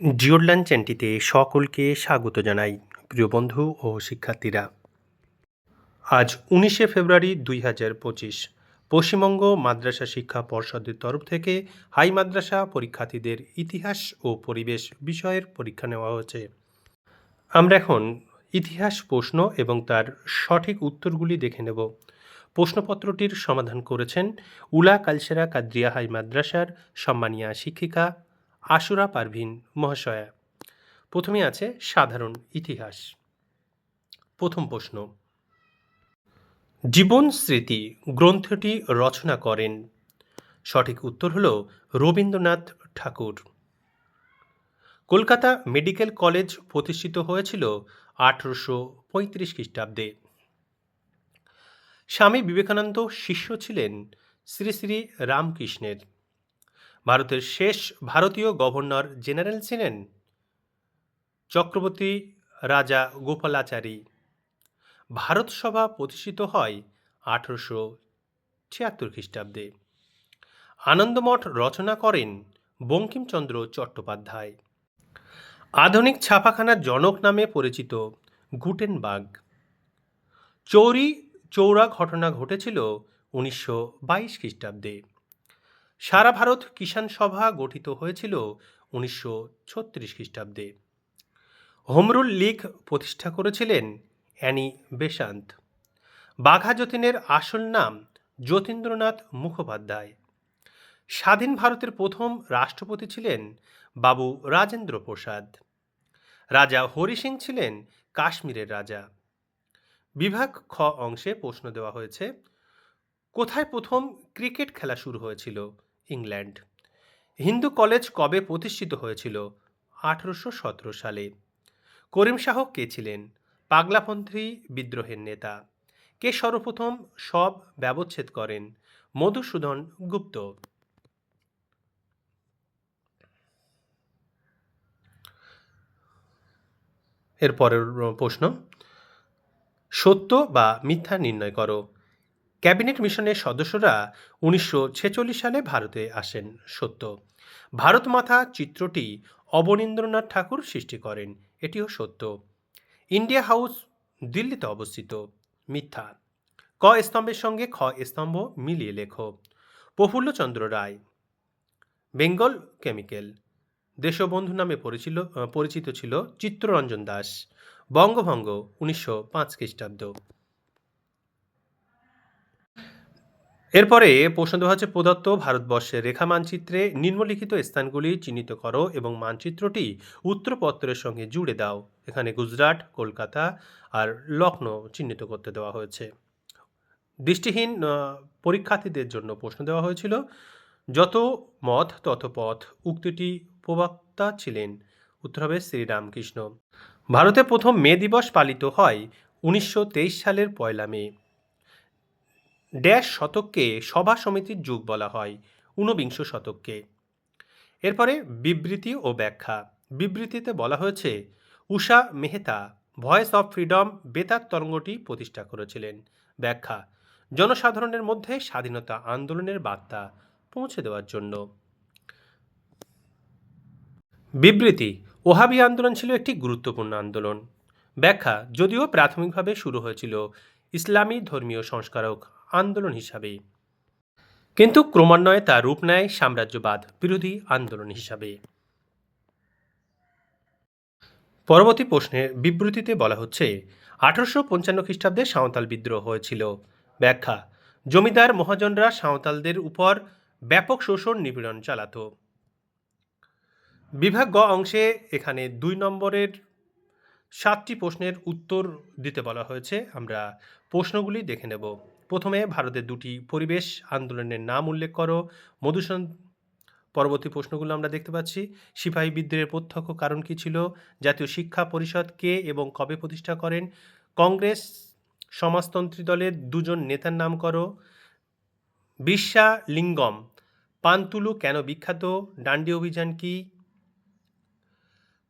জিওরল্যান্ড চ্যানেলটিতে সকলকে স্বাগত জানাই, প্রিয় বন্ধু ও শিক্ষার্থীরা। আজ উনিশে ফেব্রুয়ারি দুই হাজার পঁচিশ, পশ্চিমবঙ্গ মাদ্রাসা শিক্ষা পর্ষদের তরফ থেকে হাই মাদ্রাসা পরীক্ষার্থীদের ইতিহাস ও পরিবেশ বিষয়ের পরীক্ষা নেওয়া হয়েছে। আমরা এখন ইতিহাস প্রশ্ন এবং তার সঠিক উত্তরগুলি দেখে নেব। প্রশ্নপত্রটির সমাধান করেছেন উলা কালসেরা কাদ্রিয়া হাই মাদ্রাসার সম্মানিয়া শিক্ষিকা আশুরা পারভিন মহাশয়া। প্রথমে আছে সাধারণ ইতিহাস। প্রথম প্রশ্ন। জীবন স্মৃতি গ্রন্থটি রচনা করেন। সঠিক উত্তর হল রবীন্দ্রনাথ ঠাকুর। কলকাতা মেডিকেল কলেজ প্রতিষ্ঠিত হয়েছিল আঠেরোশো পঁয়ত্রিশ খ্রিস্টাব্দে। স্বামী বিবেকানন্দ শিষ্য ছিলেন শ্রী শ্রী রামকৃষ্ণের। ভারতের শেষ ভারতীয় গভর্নর জেনারেল ছিলেন চক্রবর্তী রাজা গোপালাচারী। ভারত সভা প্রতিষ্ঠিত হয় আঠেরোশো ছিয়াত্তর খ্রিস্টাব্দে। আনন্দমঠ রচনা করেন বঙ্কিমচন্দ্র চট্টোপাধ্যায়। আধুনিক ছাপাখানার জনক নামে পরিচিত গুটেনবাগ। চৌরি চৌরা ঘটনা ঘটেছিল উনিশশো বাইশ খ্রিস্টাব্দে। সারা ভারত কিষাণ সভা গঠিত হয়েছিল উনিশশো ছত্রিশ খ্রিস্টাব্দে। হোমরুল লীগ প্রতিষ্ঠা করেছিলেন অ্যানি বেসান্ত বাঘা যতীনের আসল নাম যতীন্দ্রনাথ মুখোপাধ্যায়। স্বাধীন ভারতের প্রথম রাষ্ট্রপতি ছিলেন বাবু রাজেন্দ্র প্রসাদ। রাজা হরি সিং ছিলেন কাশ্মীরের রাজা। বিভাগ খ অংশে প্রশ্ন দেওয়া হয়েছে, কোথায় প্রথম ক্রিকেট খেলা শুরু হয়েছিল? ইংল্যান্ড। হিন্দু কলেজ কবে প্রতিষ্ঠিত হয়েছিল? আঠারোশো সতেরো সালে। করিম শাহ কে ছিলেন? পাগলাপন্থী বিদ্রোহের নেতা। কে সর্বপ্রথম সব ব্যবচ্ছেদ করেন? মধুসূদন গুপ্ত। এরপরের প্রশ্ন, সত্য বা মিথ্যা নির্ণয় করো। ক্যাবিনেট মিশনের সদস্যরা উনিশশো ছেচল্লিশ সালে ভারতে আসেন। সত্য। ভারত মাথা চিত্রটি অবনীন্দ্রনাথ ঠাকুর সৃষ্টি করেন। এটিও সত্য। ইন্ডিয়া হাউস দিল্লিতে অবস্থিত। মিথ্যা। ক স্তম্ভের সঙ্গে খ স্তম্ভ মিলিয়ে লেখো। প্রফুল্লচন্দ্র রায়। Bengal chemical. দেশবন্ধু নামে পরিচিল, পরিচিত ছিল চিত্তরঞ্জন দাস। বঙ্গভঙ্গ উনিশশো পাঁচ খ্রিস্টাব্দ। এরপরে প্রশ্ন দেওয়া হচ্ছে, প্রদত্ত ভারতবর্ষের রেখা মানচিত্রে নিম্নলিখিত স্থানগুলি চিহ্নিত করো এবং মানচিত্রটি উত্তরপত্রের সঙ্গে জুড়ে দাও। এখানে গুজরাট, কলকাতা আর লখনৌ চিহ্নিত করতে দেওয়া হয়েছে। দৃষ্টিহীন পরীক্ষার্থীদের জন্য প্রশ্ন দেওয়া হয়েছিল, যত মত, তত পথ উক্তিটি প্রবক্তা ছিলেন। উত্তর হবে শ্রীরামকৃষ্ণ। ভারতে প্রথম মে দিবস পালিত হয় উনিশশো তেইশ সালের পয়লা মে। ড্যাশ শতককে সভা সমিতির যুগ বলা হয়, ঊনবিংশ শতককে। এরপরে বিবৃতি ও ব্যাখ্যা। বিবৃতিতে বলা হয়েছে, Usha Mehta, voice of freedom, বেতার তরঙ্গটি প্রতিষ্ঠা করেছিলেন। ব্যাখ্যা, জনসাধারণের মধ্যে স্বাধীনতা আন্দোলনের বার্তা পৌঁছে দেওয়ার জন্য। বিবৃতি, ওহাবি আন্দোলন ছিল একটি গুরুত্বপূর্ণ আন্দোলন। ব্যাখ্যা, যদিও প্রাথমিকভাবে শুরু হয়েছিল ইসলামী ধর্মীয় সংস্কারক আন্দোলন হিসাবে। কিন্তু ক্রমান্বয়ে তা রূপ নেয় সাম্রাজ্যবাদ বিরোধী আন্দোলন হিসাবে। পরবর্তী প্রশ্নের বিবৃতিতে বলা হচ্ছে, আঠারোশো পঞ্চান্ন খ্রিস্টাব্দে সাঁওতাল বিদ্রোহ হয়েছিল। ব্যাখ্যা, জমিদার মহাজনরা সাঁওতালদের উপর ব্যাপক শোষণ নিপীড়ন চালাতো। বিভাগ গ অংশে এখানে দুই নম্বরের সাতটি প্রশ্নের উত্তর দিতে বলা হয়েছে। আমরা প্রশ্নগুলি দেখে নেব। প্রথমে ভারতের দুটি পরিবেশ আন্দোলনের নাম উল্লেখ করো। মধুসূদন, পরবর্তী প্রশ্নগুলো আমরা দেখতে পাচ্ছি। সিপাহী বিদ্রোহের প্রত্যক্ষ কারণ কী ছিল? জাতীয় শিক্ষা পরিষদ কে এবং কবে প্রতিষ্ঠা করেন? কংগ্রেস সমাজতন্ত্রী দলের দুজন নেতার নাম করো। বিশ্বা লিঙ্গম, পান্তুলু কেন বিখ্যাত? ডান্ডি অভিযান কি?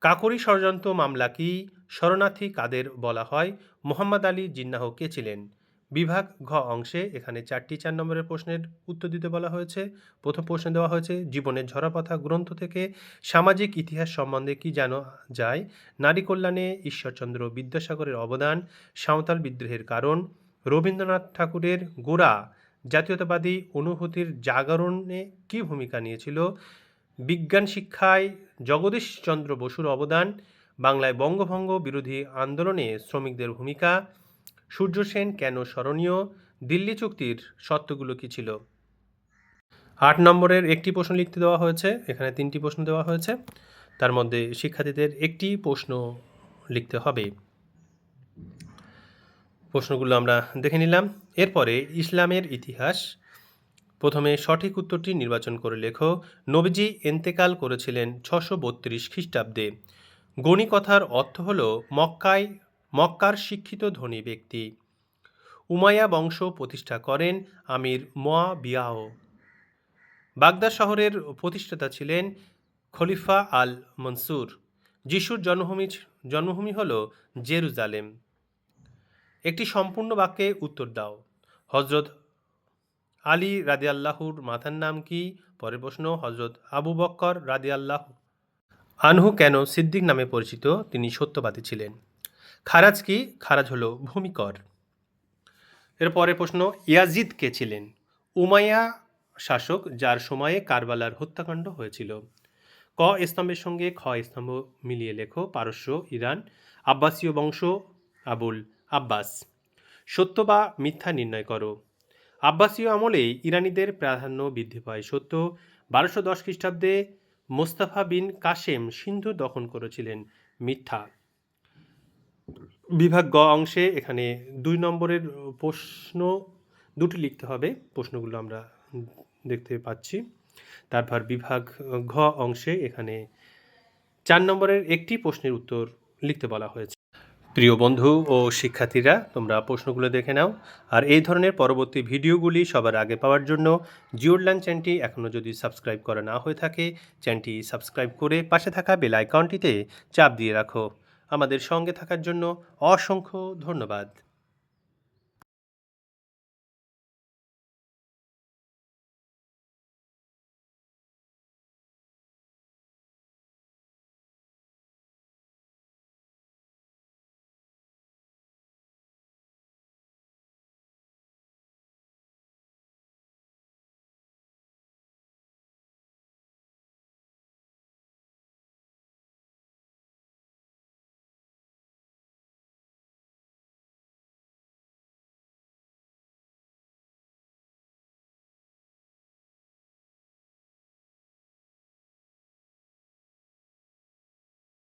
কাকরি ষড়যন্ত্র মামলা কি? শরণার্থী কাদের বলা হয়? মোহাম্মদ আলী জিন্নাহ কে ছিলেন? বিভাগ ঘ অংশে এখানে চারটি চার নম্বরের প্রশ্নের উত্তর দিতে বলা হয়েছে। প্রথম প্রশ্ন দেওয়া হয়েছে, জীবনের ঝরাপথা গ্রন্থ থেকে সামাজিক ইতিহাস সম্বন্ধে কি জানা যায়? নারী কল্যাণে ঈশ্বরচন্দ্র বিদ্যাসাগরের অবদান, সাঁওতাল বিদ্রোহের কারণ, রবীন্দ্রনাথ ঠাকুরের গোড়া, জাতীয়তাবাদী অনুভূতির জাগরণে কী ভূমিকা নিয়েছিল? বিজ্ঞান শিক্ষায় জগদীশচন্দ্র বসুর অবদান, বাংলায় বঙ্গভঙ্গ বিরোধী আন্দোলনে শ্রমিকদের ভূমিকা সূর্য সেন কেন স্মরণীয়? দিল্লি চুক্তির শর্তগুলো কী ছিল? আট নম্বরের একটি প্রশ্ন লিখতে দেওয়া হয়েছে, এখানে তিনটি প্রশ্ন দেওয়া হয়েছে। তার মধ্যে শিক্ষার্থীদের একটি প্রশ্ন লিখতে হবে। প্রশ্নগুলো আমরা দেখে নিলাম। এরপরে ইসলামের ইতিহাস। প্রথমে সঠিক উত্তরটি নির্বাচন করে লেখো। নবীজি এন্তেকাল করেছিলেন ছশো বত্রিশ খ্রিস্টাব্দে। গণিকথার অর্থ হল মক্কায় মক্কার শিক্ষিত ধনী ব্যক্তি। উমায়া বংশ প্রতিষ্ঠা করেন আমির মোয়া বিয়াও বাগদাদ শহরের প্রতিষ্ঠাতা ছিলেন খলিফা আল মনসুর। যিশুর জন্মভূমি জন্মভূমি হল জেরুজালেম। একটি সম্পূর্ণ বাক্যে উত্তর দাও। হজরত আলী রাদিয়াল্লাহুর মাথার নাম কি? পরের প্রশ্ন হজরত আবু বক্কর রাদিয়াল্লাহ আনহু কেন সিদ্দিক নামে পরিচিত? তিনি সত্যবাদী ছিলেন। খারাজ কি? খারাজ হলো ভূমিকর। এর পরের প্রশ্ন, ইয়াজিদ কে ছিলেন? উমাইয়া শাসক, যার সময়ে কারবালার হত্যাকাণ্ড হয়েছিল। ক, স্তম্ভের সঙ্গে খ স্তম্ভ মিলিয়ে লেখো, পারস্য, ইরান, আব্বাসীয় বংশ, আবুল আব্বাস। সত্য বা মিথ্যা নির্ণয় করো। আব্বাসীয় আমলেই ইরানিদের প্রাধান্য বৃদ্ধি পায়, সত্য। বারোশো দশ খ্রিস্টাব্দে মোস্তাফা বিন কাসেম সিন্ধু দখল করেছিলেন মিথ্যা। বিভাগ গ অংশে এখানে দুই নম্বরের প্রশ্ন দুটি লিখতে হবে। প্রশ্নগুলো আমরা দেখতে পাচ্ছি। তারপর বিভাগ ঘ অংশে এখানে চার নম্বরের একটি প্রশ্নের উত্তর লিখতে বলা হয়েছে। প্রিয় বন্ধু ও শিক্ষার্থীরা, তোমরা প্রশ্নগুলো দেখে নাও। আর এই ধরনের পরবর্তী ভিডিওগুলি সবার আগে পাওয়ার জন্য জিওরল্যান্ড চ্যানেলটি এখনও যদি সাবস্ক্রাইব করা না হয়ে থাকে, চ্যানেলটি সাবস্ক্রাইব করে পাশে থাকা বেল আইকনটিতে চাপ দিয়ে রাখো। আমাদের সঙ্গে থাকার জন্য অসংখ্য ধন্যবাদ।